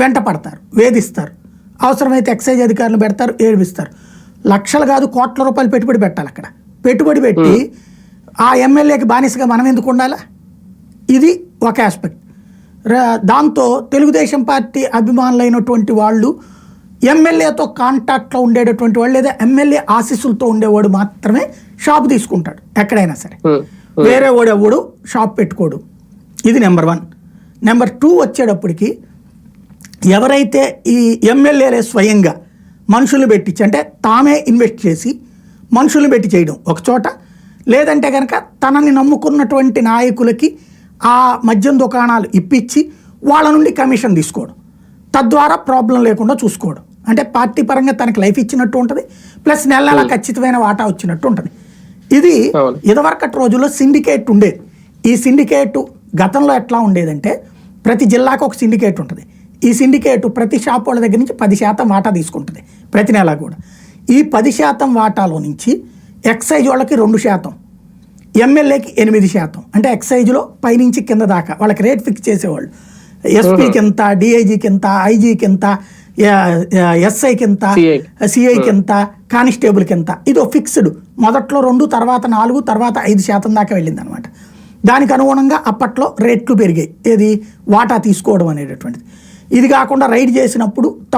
వెంట పడతారు వేధిస్తారు. అవసరమైతే ఎక్సైజ్ అధికారులు పెడతారు ఏడిపిస్తారు. లక్షలు కాదు కోట్ల రూపాయలు పెట్టుబడి పెట్టాలి అక్కడ. పెట్టుబడి పెట్టి ఆ ఎమ్మెల్యేకి బానిసగా మనం ఎందుకు ఉండాలా? ఇది ఒక ఆస్పెక్ట్. దాంతో తెలుగుదేశం పార్టీ అభిమానులైనటువంటి వాళ్ళు ఎమ్మెల్యేతో కాంటాక్ట్లో ఉండేటటువంటి వాళ్ళు లేదా ఎమ్మెల్యే ఆశీస్సులతో ఉండేవాడు మాత్రమే షాప్ తీసుకుంటాడు ఎక్కడైనా సరే. వేరే వాడు ఎవడు షాప్ పెట్టుకోడు. ఇది నెంబర్ వన్. నెంబర్ టూ వచ్చేటప్పటికి ఎవరైతే ఈ ఎమ్మెల్యేలే స్వయంగా మనుషులు పెట్టించి అంటే తామే ఇన్వెస్ట్ చేసి మనుషులు పెట్టి చేయడం ఒక చోట లేదంటే కనుక తనని నమ్ముకున్నటువంటి నాయకులకి ఆ మద్యం దుకాణాలు ఇప్పించి వాళ్ళ నుండి కమిషన్ తీసుకోవడం. తద్వారా ప్రాబ్లం లేకుండా చూసుకోవడం. అంటే పార్టీ పరంగా తనకి లైఫ్ ఇచ్చినట్టు ఉంటుంది ప్లస్ నెల నెల ఖచ్చితమైన వాటా వచ్చినట్టు ఉంటుంది. ఇది. ఇదివరకటి రోజుల్లో సిండికేట్ ఉండేది. ఈ సిండికేట్ గతంలో ఎట్లా ఉండేదంటే ప్రతి జిల్లాకు ఒక సిండికేట్ ఉంటుంది. ఈ సిండికేట్ ప్రతి షాప్ వాళ్ళ దగ్గర నుంచి పది శాతం వాటా తీసుకుంటుంది ప్రతి నెల కూడా. ఈ పది శాతం వాటాలో నుంచి ఎక్సైజ్ వాళ్ళకి రెండు శాతం ఎమ్మెల్యేకి ఎనిమిది శాతం. అంటే ఎక్సైజ్లో పైనుంచి కింద దాకా వాళ్ళకి రేట్ ఫిక్స్ చేసేవాళ్ళు. ఎస్పీకి ఎంత డిఐజీకి ఎంత ఐజీకి ఎంత ఎస్ఐకి ఎంత. సిఐకి ఎంత కానిస్టేబుల్కి ఎంత ఇది ఫిక్స్డ్. మొదట్లో రెండు తర్వాత నాలుగు తర్వాత ఐదు శాతం దాకా వెళ్ళింది అనమాట దానికి అనుగుణంగా అప్పట్లో రేట్లు పెరిగాయి. ఏది? వాటా తీసుకోవడం అనేటటువంటిది. ఇది కాకుండా రైడ్ చేసినప్పుడు తక్కువ